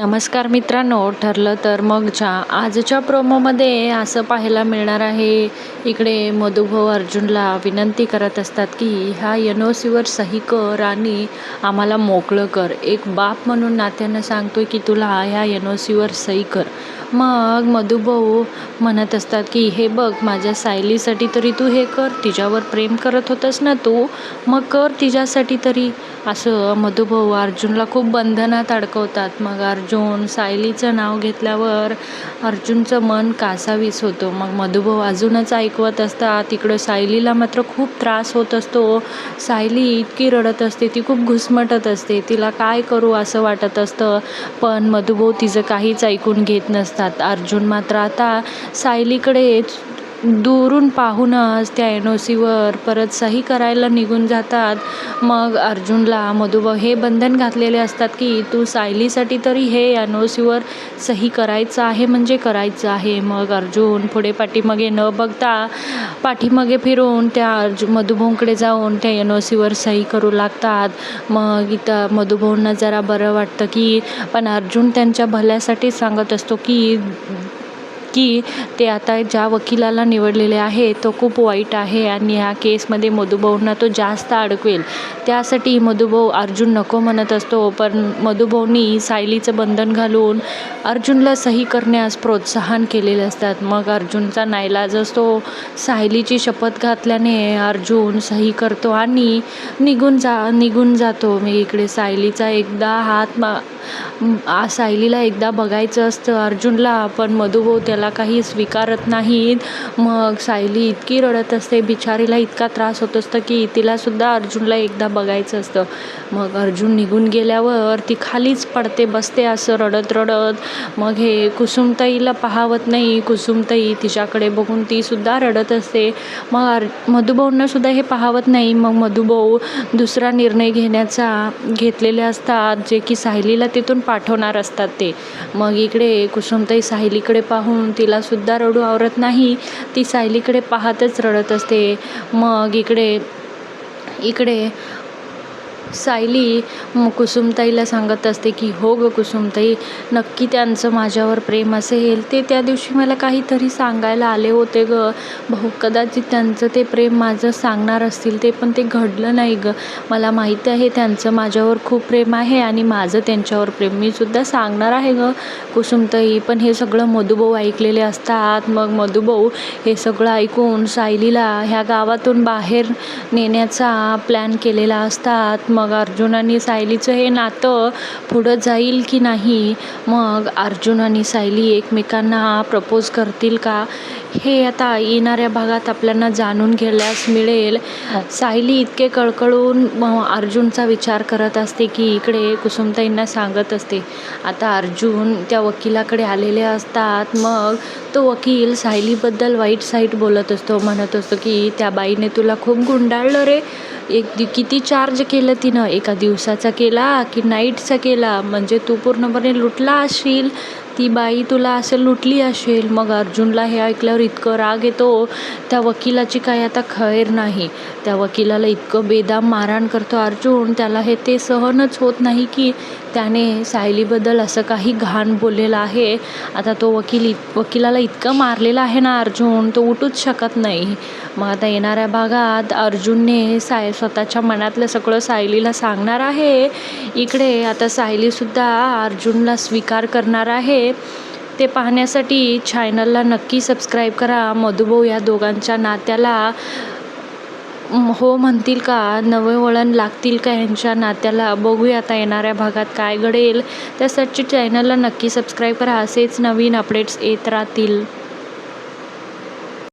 नमस्कार मित्रांनो ठरलं तर मगच्या आजच्या प्रोमोमध्ये असं पाहायला मिळणार आहे इकडे मधुभाऊ अर्जुनला विनंती करत असतात की ह्या एन ओ सीवर सही कर आणि आम्हाला मोकळं कर. एक बाप म्हणून नात्यानं सांगतोय की तुला ह्या एन ओ सीवर सही कर. मग मधुभाऊ म्हणत असतात की हे बघ माझ्या सायलीसाठी तरी तू हे कर तिच्यावर प्रेम करत होतस ना तू मग कर तिच्यासाठी तरी. असं मधुभाऊ अर्जुनला खूप बंधनात अडकवतात. मग अर्जुन सायलीचं नाव घेतल्यावर अर्जुनचं मन कासावीस होतं. मग मधुभाऊ अजूनच ऐकवत असतात तिकडं सायलीला मात्र खूप त्रास होत असतो. सायली इतकी रडत असते ती खूप घुसमटत असते. तिला काय करू असं वाटत असतं. पण मधुभाऊ तिचं काहीच ऐकून घेत असतात अर्जुन मात्र आता सायलीकडेच दुरून पाहूनच त्या एन ओ सीवर परत सही करायला निघून जातात. मग अर्जुनला मधुबा हे बंधन घातलेले असतात की तू सायलीसाठी तरी हे एन ओ सीवर सही करायचं आहे म्हणजे करायचं आहे. मग अर्जुन पुढे पाठीमागे न बघता पाठीमागे फिरून त्या अर्जु मधुभाऊंकडे जाऊन त्या एन ओ सीवर सही करू लागतात. मग इथं मधुभाऊंना जरा बरं वाटतं की पण अर्जुन त्यांच्या भल्यासाठी सांगत असतो की की ते आता ज्या वकिलाला निवडलेले आहे तो खूप वाईट आहे आणि ह्या केसमध्ये मधुभाऊंना तो जास्त अडकवेल. त्यासाठी मधुभाऊ अर्जुन नको म्हणत असतो पण मधुभाऊंनी सायलीचं बंधन घालून अर्जुनला सही करण्यास प्रोत्साहन केलेले असतात. मग अर्जुनचा नाईलाज असतो. सायलीची शपथ घातल्याने अर्जुन सही करतो आणि निघून जा निघून जातो. मी इकडे सायलीचा एकदा हात मा सायलीला एकदा बघायचं असतं अर्जुनला पण मधुभाऊ त्याला काही स्वीकारत नाहीत. मग सायली इतकी रडत असते. बिचारीला इतका त्रास होत असतो की तिलासुद्धा अर्जुनला एकदा बघायचं असतं. मग अर्जुन निघून गेल्यावर ती खालीच पडते बसते असं रडत रडत. मग हे कुसुमताईला पाहावत नाही. कुसुमताई तिच्याकडे बघून तीसुद्धा रडत असते. मग अर् मधुभाऊंनासुद्धा हे पाहावत नाही. मग मधुभाऊ दुसरा निर्णय घेण्याचा घेतलेले असतात. जे की सायलीला तिथून पाठवणार असतात ते. मग इकडे कुसुमताई सायलीकडे पाहून तिलासुद्धा रडू आवरत नाही. ती सायलीकडे पाहतच रडत असते. मग इकडे इकडे सायली कुसुमताईला सांगत असते की हो गं कुसुमताई नक्की त्यांचं माझ्यावर प्रेम असेल ते त्या दिवशी मला काहीतरी सांगायला आले होते गं. भाऊ कदाचित त्यांचं ते प्रेम माझं सांगणार असतील ते पण ते घडलं नाही गं. मला माहीत आहे त्यांचं माझ्यावर खूप प्रेम आहे आणि माझं त्यांच्यावर प्रेम. मी सुद्धा सांगणार आहे गं कुसुमताई पण हे सगळं मधुभाऊ ऐकलेले असतात. मग मधुभाऊ हे सगळं ऐकून सायलीला ह्या गावातून बाहेर नेण्याचा प्लॅन केलेला असतात. मग अर्जुन आणि सायलीचं हे नातं पुढं जाईल की नाही? मग अर्जुन आणि सायली एकमेकांना प्रपोज करतील का? हे आता येणाऱ्या भागात आपल्याला जाणून घ्यायलाच मिळेल. सायली इतके कळकळून अर्जुनचा विचार करत असते की इकडे कुसुमताईंना सांगत असते. आता अर्जुन त्या वकिलाकडे आलेले असतात. मग तो वकील सायलीबद्दल वाईट साईट बोलत असतो म्हणत असतो की त्या बाईने तुला खूप गुंडाळलं रे. एक दि किती चार्ज केलं तिनं? एका दिवसाचा केला की नाईटचा केला? म्हणजे तू पूर्णपणे लुटला असशील. ती बाई तुला असं लुटली असेल मग अर्जुनला हे ऐकल्यावर इतकं राग येतो त्या वकिलाची काय आता खैर नाही. त्या वकिलाला इतकं बेदाम मारहाण करतो अर्जुन त्याला हे ते सहनच होत नाही की त्याने सायलीबद्दल असं काही घाण बोललेलं आहे. आता तो वकील इत वकिलाला इतकं मारलेलं आहे ना अर्जुन तो उठूच शकत नाही. मग आता येणाऱ्या भागात अर्जुनने साय स्वतःच्या मनातलं सगळं सायलीला सांगणार आहे. इकडे आता सायलीसुद्धा अर्जुनला स्वीकार करणार आहे. ते पाहण्यासाठी चॅनलला नक्की सबस्क्राईब करा. मधुभाऊ या दोघांच्या नात्याला हो म्हणतील का? नवे वळण लागतील का ह्यांच्या नात्याला? बघूया आता येणाऱ्या भागात काय घडेल. त्यासाठी चॅनलला नक्की सबस्क्राईब करा. असेच नवीन अपडेट्स येत राहतील.